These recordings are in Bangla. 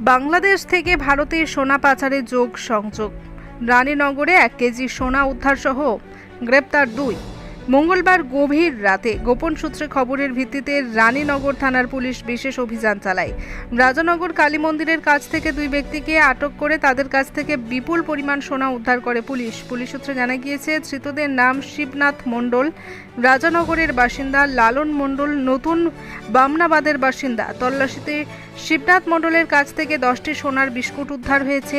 বাংলাদেশ থেকে ভারতে সোনা পাচারে যোগ সংযোগ। রানীনগরে এক কেজি সোনা উদ্ধারসহ গ্রেপ্তার দুই। মঙ্গলবার গভীর রাতে গোপন সূত্রে খবরের ভিত্তিতে রানীনগর থানার পুলিশ বিশেষ অভিযান চালায়। রাজানগর কালী মন্দিরের কাছ থেকে দুই ব্যক্তিকে আটক করে তাদের কাছ থেকে বিপুল পরিমাণ সোনা উদ্ধার করে পুলিশ। পুলিশ সূত্রে জানা গিয়েছে, ধৃতদের নাম শিবনাথ মণ্ডল, রাজানগরের বাসিন্দা লালন মণ্ডল, নতুন বামনাবাদের বাসিন্দা তল্লাশিতে শিবনাথ মণ্ডলের কাছ থেকে দশটি সোনার বিস্কুট উদ্ধার হয়েছে,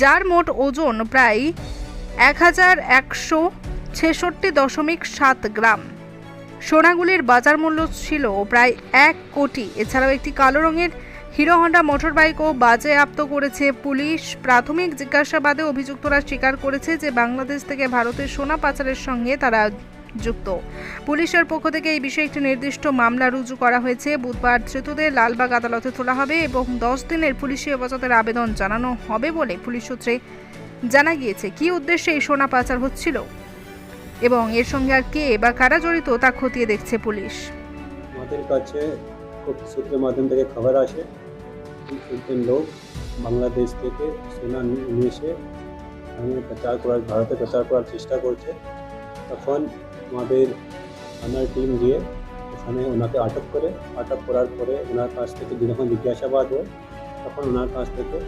যার মোট ওজন প্রায় এক হাজার একশো ছেষট্টি দশমিক সাত গ্রাম। সোনাগুলির বাজার মূল্য ছিল প্রায় এক কোটি। এছাড়াও একটি কালো রঙের হিরো হন্ডা মোটর মোটরবাইকও বাজেয়াপ্ত করেছে পুলিশ। প্রাথমিক জিজ্ঞাসাবাদে অভিযুক্তরা স্বীকার করেছে যে বাংলাদেশ থেকে ভারতের সোনা পাচারের সঙ্গে তারা যুক্ত। পুলিশের পক্ষ থেকে এই বিষয়ে একটি নির্দিষ্ট মামলা রুজু করা হয়েছে। বুধবার ধৃতদের লালবাগ আদালতে তোলা হবে এবং দশ দিনের পুলিশি হেফাজতের আবেদন জানানো হবে বলে পুলিশ সূত্রে জানা গিয়েছে। কী উদ্দেশ্যে এই সোনা পাচার হচ্ছিল? এবং এর সঙ্গে আর কে বা কারা জড়িত তা খতিয়ে দেখছে পুলিশ। আমাদের কাছে সূত্রের মাধ্যম থেকে খবর আসে, একজন লোক বাংলাদেশ থেকে সোনা নিয়ে এসে প্রচার করার, ভারতে প্রচার করার চেষ্টা করছে। তখন আমাদের থানার টিম গিয়ে ওখানে ওনাকে আটক করে, আটক করার পরে ওনার কাছ থেকে যখন জিজ্ঞাসাবাদ হয়। তখন ওনার কাছ থেকে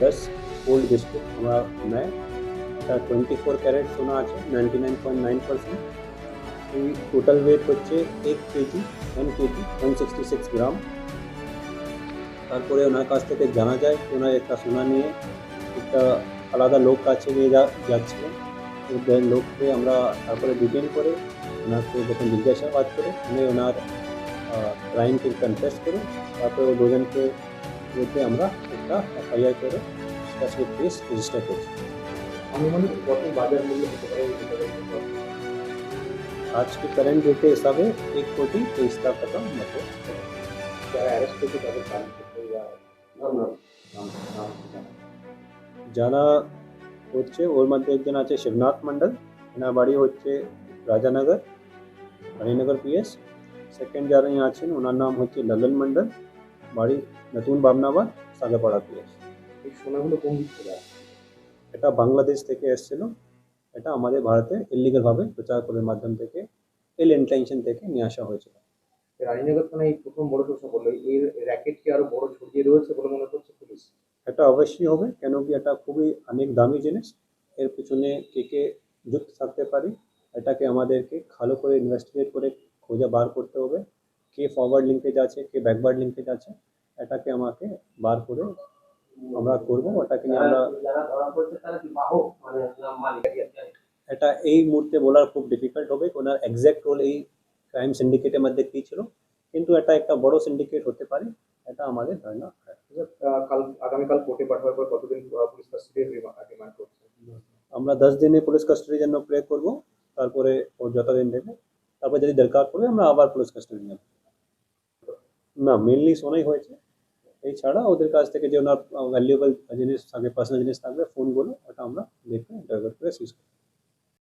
দশ গোল্ড বিস্কুট আমরা নেয় এটা টোয়েন্টি ফোর ক্যারেট সোনা আছে ninety nine point nine percent এই টোটাল ওয়েট হচ্ছে এক KG one KG one sixty six gram তারপরে ওনার কাছ থেকে জানা যায় যে ওনার একটা সোনা নিয়ে একটা আলাদা লোক কাছে নিয়ে যা যাচ্ছিল ওদের লোককে আমরা তারপরে ডিটেন করে ওনাকে যখন জিজ্ঞাসাবাদ করে উনি ওনার ক্রাইমকে কনফেস করে তারপরে ও দুজনকে বিরুদ্ধে আমরা একটা এফআইআর করে স্পেসিফিক কেস রেজিস্টার করছি আনুমানিক কত বাজার মূল্য হতে পারে এই টাকার মতো? आज के करंट रेट के हिसाब से एक कोटी तेईस लाख টাকা মতো যারা অ্যারেস্ট করছে তাদের কারণ করতে বা নাম নাম নাম নাম নাম। যারা হচ্ছে ওর মধ্যে একজন আছে শিবনাথ মণ্ডল এনার বাড়ি হচ্ছে রাজানগর হরিনগর পিএস সেকেন্ড যারা আছেন ওনার নাম হচ্ছে ললন মণ্ডল বাড়ি নতুন বামনাবাদ সাগাপাড়া পিএস এই সোনাগুলো কোন দিক থেকে আসছে? এটা বাংলাদেশ থেকে এসেছিল। এটা আমাদের ভারতে ইলিগালভাবে প্রচার করার মাধ্যম থেকে এল ইন্টেনশন থেকে নিয়ে আসা হয়েছিল। রানীনগর থানায় এই প্রথম বড় সমস্যা বলল এর র্যাকেট কি আরও বড় ছড়িয়ে রয়েছে বলে মনে করছে পুলিশ? এটা অবশ্যই হবে কেন কি এটা খুবই অনেক দামি জিনিস। এর পিছনে কে কে যুক্ত থাকতে পারি এটাকে আমাদেরকে ভালো করে ইনভেস্টিগেট করে খোঁজা বার করতে হবে। কে ফরওয়ার্ড লিঙ্কেজ আছে কে ব্যাকওয়ার্ড লিঙ্কেজ আছে এটাকে আমাকে বার করে আমরা করব ওটাকে নিয়ে আমরা এই মুহূর্তে বলার খুব ডিফিকাল্ট হবে। ওনার এক্স্যাক্ট রোল এই ক্রাইম সিন্ডিকেটের মধ্যে কী ছিল? কিন্তু এটা একটা বড় সিন্ডিকেট হতে পারে। এটা আমাদের ধারণা। হয়। কাল আগামীকাল কোর্টে পাঠাবার পর কতদিন পুলিশ কাস্টডি রিমান্ড করছে আমরা দশ দিনে পুলিশ কাস্টাডির জন্য প্রে করব। তারপরে ওর যতদিন দেবে। তারপর যদি দরকার পড়ে আমরা আবার পুলিশ কাস্টাডি নেব। না মেনলি শোনাই হয়েছে। এছাড়া ওদের কাছ থেকে যে ওনার ভ্যালুয়েবল জিনিস থাকবে পার্সোনাল জিনিস থাকবে ফোনগুলো ওটা আমরা দেখে ইন্টারভিউ করে সিজ করব।